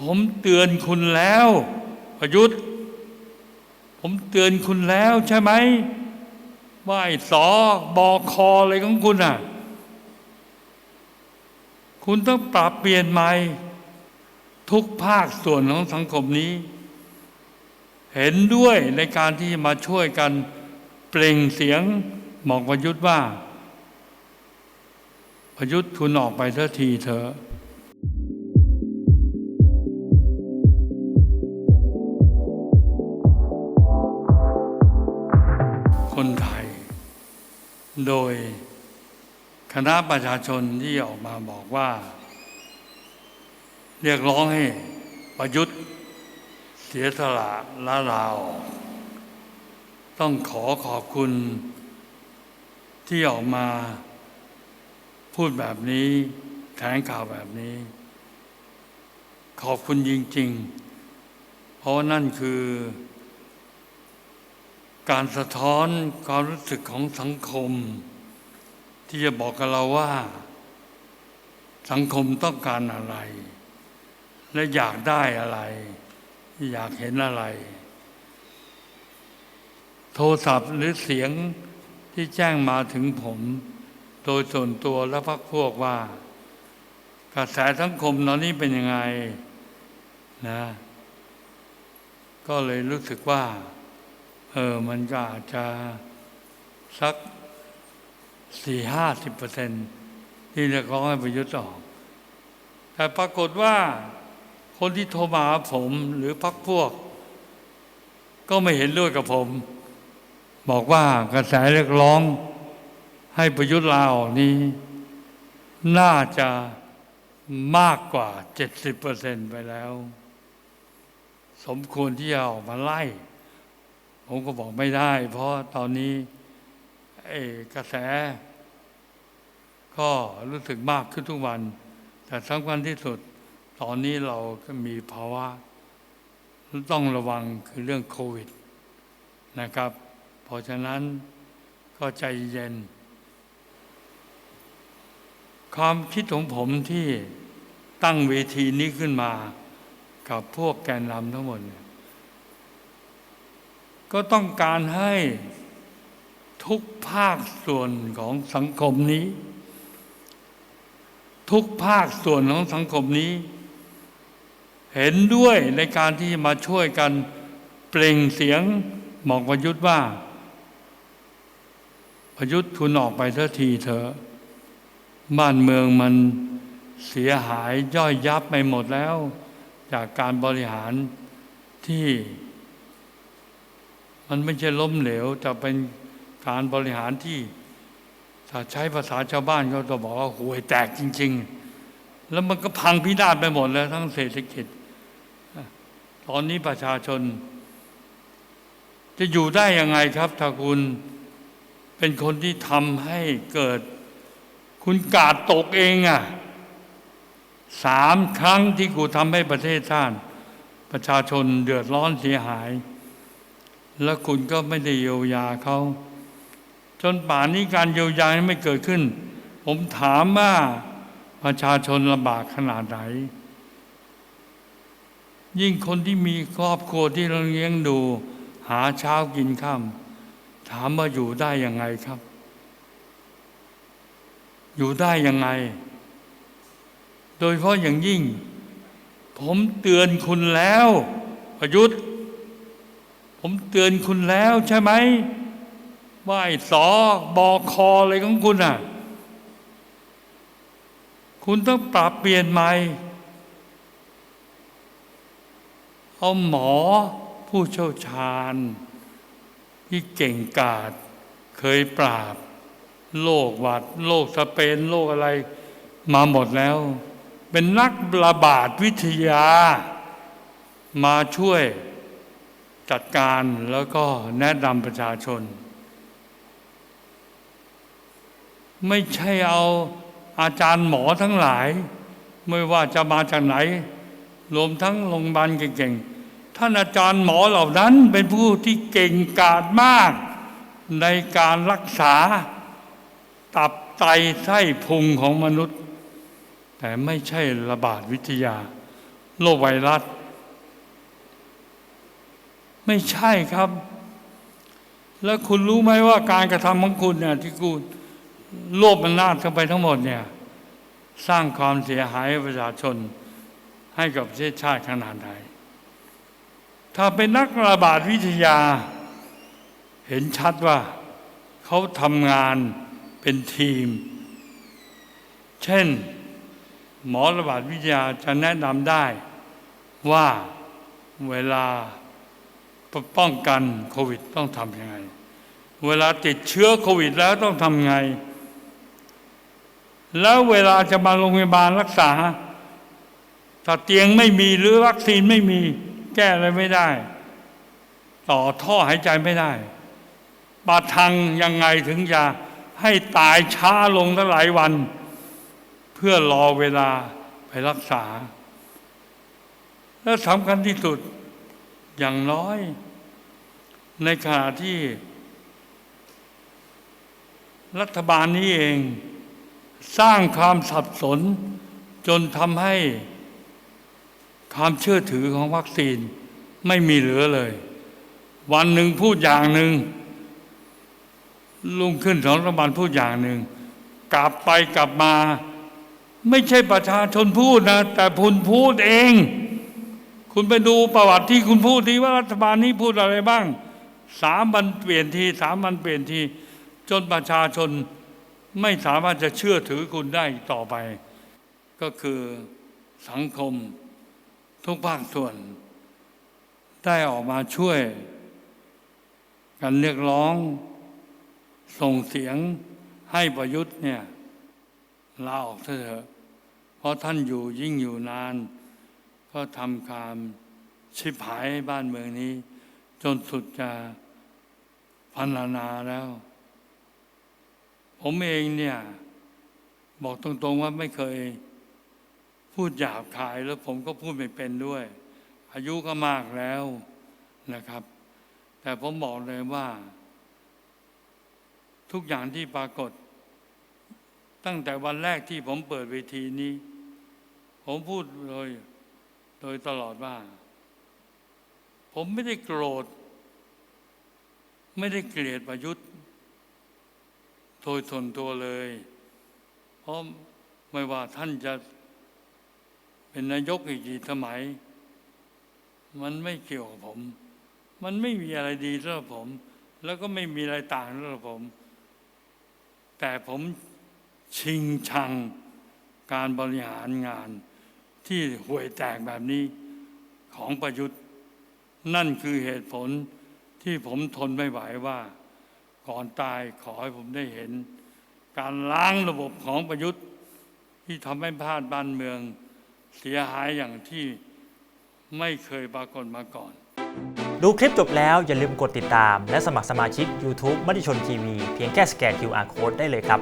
ผมเตือนคุณแล้ว ประยุทธ์ ผมเตือนคุณแล้วใช่ไหมว่าไอ้สอบอคออะไรของคุณอะ คุณต้องปรับเปลี่ยนใหม่ ทุกภาคส่วนของสังคมนี้ เห็นด้วยในการที่มาช่วยกันเปล่งเสียงบอกประยุทธ์ว่า ประยุทธ์คุณออกไปเถอะทีเถอะ คนไทย โดยคณะประชาชนที่ออกมาบอกว่า เรียกร้องให้ประยุทธ์เสียสละละลาออกต้องขอขอบคุณที่ออกมาพูดแบบนี้แถลงข่าวแบบนี้ ขอบคุณจริง ๆ เพราะนั่นคือ การสะท้อนความรู้สึกของสังคม ที่จะบอกกับเราว่า สังคมต้องการอะไร และอยากได้อะไร อยากเห็นอะไร โทรศัพท์หรือเสียงที่แจ้งมาถึงผม โดยส่วนตัวและพักพวกว่า กระแสสังคมตอนนี้เป็นยังไงนะ ก็เลยรู้สึกว่า เออมันก็อาจจะสักสี่ห้าสิบเปอร์เซ็นที่เรียกร้องให้ประยุทธ์ออก แต่ปรากฏว่าคนที่โทรมาหาผมหรือพักพวก ก็ไม่เห็นด้วยกับผม บอกว่ากระแสเรียกร้องให้ประยุทธ์ลาออกนี้ น่าจะมากกว่าเจ็ดสิบเปอร์เซ็นไปแล้ว สมควรที่จะออกมาไล่ ผมก็บอกไม่ได้ เพราะตอนนี้กระแส ก็รู้สึกมากขึ้นทุกวัน แต่สำคัญที่สุด ตอนนี้เราก็มีภาวะต้องระวังคือเรื่องโควิดนะครับ เพราะฉะนั้นก็ใจเย็น ความคิดของผมที่ตั้งเวทีนี้ขึ้นมา กับพวกแกนนำทั้งหมดเนี่ย ก็ต้องการให้ทุกภาคส่วนของสังคมนี้ ทุกภาคส่วนของสังคมนี้ เห็นด้วยในการที่มาช่วยกันเปล่งเสียงบอกประยุทธ์ว่า ประยุทธ์คุณออกไปเถอะทีเถอะบ้านเมืองมันเสียหายย่อยยับไปหมดแล้ว จากการบริหารที่ มันไม่ใช่ล้มเหลวแต่เป็นการบริหารที่ถ้าใช้ภาษาชาวบ้านเขาจะบอกว่าห่วยแตกจริง ๆ แล้วมันก็พังพินาศไปหมดแล้วทั้งเศรษฐกิจ ตอนนี้ประชาชน จะอยู่ได้ยังไงครับถ้าคุณเป็นคนที่ทำให้เกิด คุณกาดตกเองอะสามครั้งที่กูทำให้ประเทศชาติประชาชนเดือดร้อนเสียหาย แล้วคุณก็ไม่ได้เยียวยาเขา จนป่านนี้การเยียวยาไม่เกิดขึ้น ผมถามว่าประชาชนลำบากขนาดไหน ยิ่งคนที่มีครอบครัวที่เราเลี้ยงดู หาเช้ากินข้ามถามว่าอยู่ได้ยังไงครับ อยู่ได้ยังไง โดยเฉพาะอย่างยิ่ง ผมเตือนคุณแล้ว ประยุทธ์ ผมเตือนคุณแล้วใช่ไหมว่าไอ้สอบอคออะไรของคุณอะ คุณต้องปรับเปลี่ยนใหม่ เอาหมอผู้เชี่ยวชาญ ที่เก่งกาจเคยปราบโรคหวัดโรคสเปนโรคอะไร มาหมดแล้ว เป็นนักระบาดวิทยา มาช่วย จัดการแล้วก็แนะนำประชาชน ไม่ใช่เอาอาจารย์หมอทั้งหลาย ไม่ว่าจะมาจากไหน รวมทั้งโรงพยาบาลเก่งๆ ท่านอาจารย์หมอเหล่านั้นเป็นผู้ที่เก่งกาจมาก ในการรักษา ตับไตไส้พุงของมนุษย์ แต่ไม่ใช่ระบาดวิทยา โรคไวรัส ไม่ใช่ครับ แล้วคุณรู้ไหมว่าการกระทำของคุณเนี่ยที่คุณโลภมันนาจเข้าไปทั้งหมดเนี่ย สร้างความเสียหายประชาชนให้กับประเทศชาติขนาดไหนถ้าเป็นนักระบาดวิทยา เห็นชัดว่าเขาทำงานเป็นทีม เช่น หมอระบาดวิทยาจะแนะนำได้ว่าเวลา ป้องกันโควิดต้องทำยังไง เวลาติดเชื้อโควิดแล้วต้องทำไง แล้วเวลาจะมาโรงพยาบาลรักษา ถ้าเตียงไม่มีหรือวัคซีนไม่มี แก้อะไรไม่ได้ ต่อท่อหายใจไม่ได้ปาทังยังไงถึงจะให้ตายช้าลงตั้งหลายวัน เพื่อรอเวลาไปรักษา และสำคัญที่สุด อย่างน้อย ในขณะที่ รัฐบาลนี้เอง สร้างความสับสน จนทำให้ความเชื่อถือของวัคซีนไม่มีเหลือเลย วันหนึ่งพูดอย่างหนึ่งลุงขึ้นสองรัฐบาลพูดอย่างหนึ่ง กลับไปกลับมา ไม่ใช่ประชาชนพูดนะ แต่คุณพูดเอง คุณไปดูประวัติที่คุณพูดทีว่ารัฐบาลนี้พูดอะไรบ้างสามวันเปลี่ยนทีสามวันเปลี่ยนที จนประชาชนไม่สามารถจะเชื่อถือคุณได้ต่อไป ก็คือสังคมทุกภาคส่วน ได้ออกมาช่วยกันเรียกร้อง ส่งเสียงให้ประยุทธ์เนี่ยลาออกเถอะเพราะท่านอยู่ยิ่งอยู่นาน ก็ทำความชิบหายบ้านเมืองนี้ จนสุดจะพันลนาแล้ว ผมเองเนี่ย บอกตรงๆว่าไม่เคย พูดหยาบคายแล้วผมก็พูดไม่เป็นด้วย อายุก็มากแล้วนะครับ แต่ผมบอกเลยว่า ทุกอย่างที่ปรากฏ ตั้งแต่วันแรกที่ผมเปิดเวทีนี้ ผมพูดโดย โดยตลอดว่า ผมไม่ได้โกรธ ไม่ได้เกลียดประยุทธ์โดยส่วนตัวเลย เพราะไม่ว่าท่านจะเป็นนายกอีกกี่สมัย มันไม่เกี่ยวกับผม มันไม่มีอะไรดีสำหรับผม แล้วก็ไม่มีอะไรต่างสำหรับผม แต่ผมชิงชังการบริหารงาน ที่ห่วยแตกแบบนี้ของประยุทธ์ นั่นคือเหตุผลที่ผมทนไม่ไหวว่า ก่อนตายขอให้ผมได้เห็น การล้างระบบของประยุทธ์ ที่ทำให้พลาดบ้านเมือง เสียหายอย่างที่ไม่เคยปรากฏมาก่อน ดูคลิปจบแล้วอย่าลืมกดติดตาม และสมัครสมาชิก YouTube มติชนทีวีเพียงแค่สแกน QR Code ได้เลยครับ